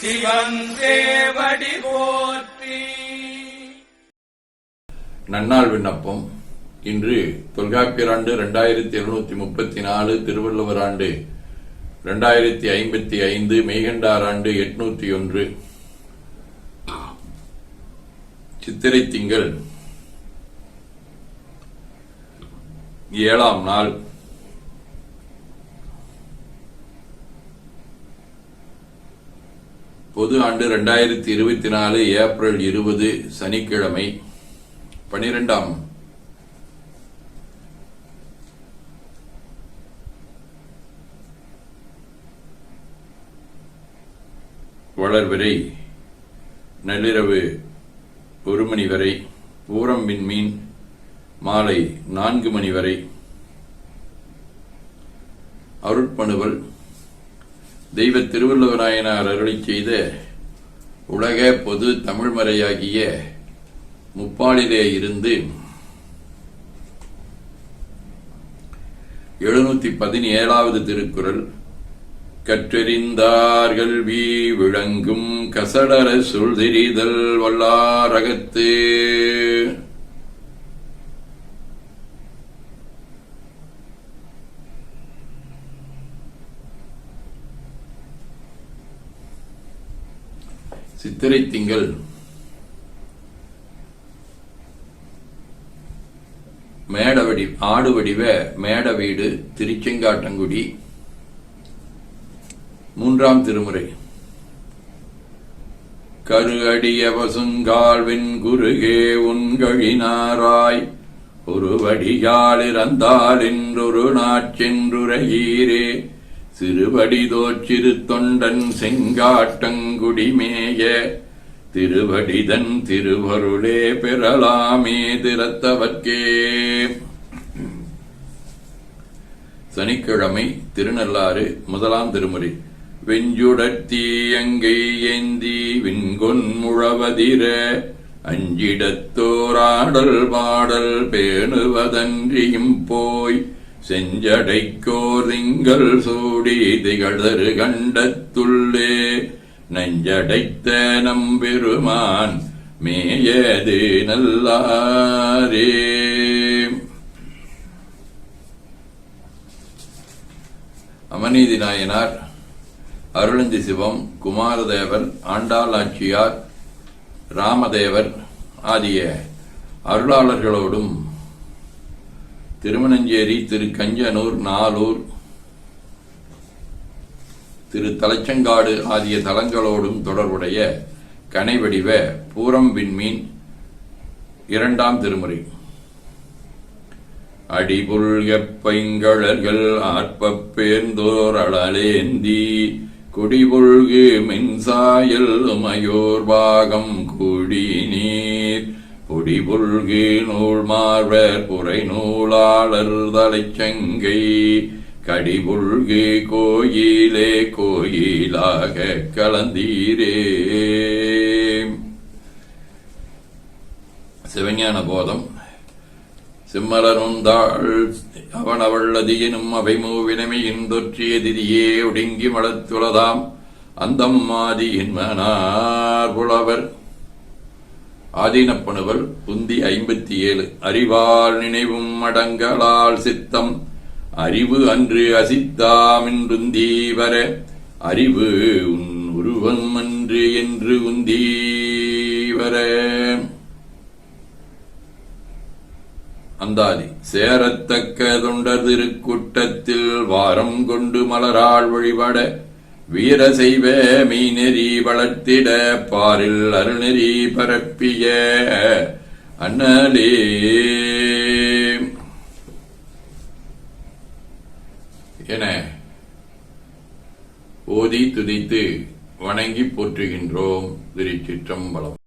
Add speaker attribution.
Speaker 1: சிவன் போற்றி.
Speaker 2: நன்னாள் விண்ணப்பம். இன்று தொல்காப்பியர் ஆண்டு இரண்டாயிரத்தி இருநூத்தி முப்பத்தி நாலு திருவள்ளுவர் ஆண்டு இரண்டாயிரத்தி ஐம்பத்தி ஐந்து மெய்கண்டார் ஆண்டு எட்நூத்தி ஒன்று. சித்திரை திங்கள். ஏழாம் நாள். பொது ஆண்டு ரெண்டாயிரத்தி இருபத்தி நாலு ஏப்ரல் இருபது சனிக்கிழமை பனிரெண்டாம். வளர்விரை நள்ளிரவு ஒரு மணி வரை ஊரம் விண்மீன் மாலை நான்கு மணி வரை. அருட்பணுவல் தெய்வ திருவள்ளுவராயனார் அருளி செய்த உலக பொது தமிழ்மறையாகிய முப்பாலிலே இருந்து எழுநூத்தி பதினேழாவது திருக்குறள். கற்றெறிந்தார்கள் வீ விளங்கும் கசடர சொல்திரிதல் வல்லாரகத்து. சித்திரை திங்கள் மேடவடி ஆடு வடிவ மேட வீடு திருச்செங்காட்டங்குடி. மூன்றாம் திருமுறை. கரு அடிய குருகே உன்கழினாராய் ஒரு வடியால் இறந்தால் என்றொரு நாச்சென்றுரையீரே சிறுபடி தொண்டன் செங்காட்டங்குடிமேய திருவடிதன் திருவருளே பெறலாமே திறத்தவர்க்கே. சனிக்கிழமை திருநள்ளாறு முதலாம் திருமுறை. வெஞ்சுடத்தீயங்கை ஏந்தி விண்கொன் முழவதிர அஞ்சிடத்தோராடல் பாடல் பேணுவதன்றியும் போய் செஞ்சடைக்கோர் திங்கள் சூடி திகழ்தரு கண்டத்துள்ளே. நஞ்சடைத்த நம்பெருமான் மேயது நல்லாரே. அமநீதி நாயனார் அருளந்தி சிவம் குமாரதேவர் ஆண்டாள் ஆட்சியார் ராமதேவர் ஆகிய அருளாளர்களோடும் திருமணஞ்சேரி திரு கஞ்சனூர் நாலூர் திரு தலைச்சங்காடு ஆகிய தலங்களோடும் தொடர்புடைய கனைவடிவ பூரம் விண்மீன் இரண்டாம் திருமுறை. அடிபுல்க பைங்கழல்கள் ஆர்ப்பப் பேர்ந்தோர் அழலேந்தி குடிபுல்கு மின்சாயல் உமையோர் பாகம் கூடி நீர் பொடிபுல்கு நூல் மார்வர் புரை நூலாளர் தலைச்சங்கை கடிபுல்கு கோயிலே கோயிலாக கலந்தீரே. சிவஞான போதம். சிம்மலருந்தாள் அவனவள்ளதியினும் அவை மூவினமையின் தொற்றிய திதியே ஒடுங்கி மலத்துளதாம் அந்தம் மாதியின் மனார் புலவர் ஆதீனப்பணுவல் புந்தி ஐம்பத்தி ஏழு அறிவால் நினைவும் அடங்கலால் சித்தம். அறிவு அன்று அசித்தாமின்றுந்தி வர அறிவு உன் உருவம் அன்று என்று உந்தி வர அந்தாதி சேரத்தக்க தொண்டர் திருக்கூட்டத்தில் வாரம் கொண்டு மலரால் வழிபட வீர செய்வ மீனெறி வளர்த்திட பாரில் அருநெறி பரப்பிய அண்ணலே. என ஓதி துதித்து வணங்கி போற்றுகின்றோம் திருச்சிற்றம்பலம்.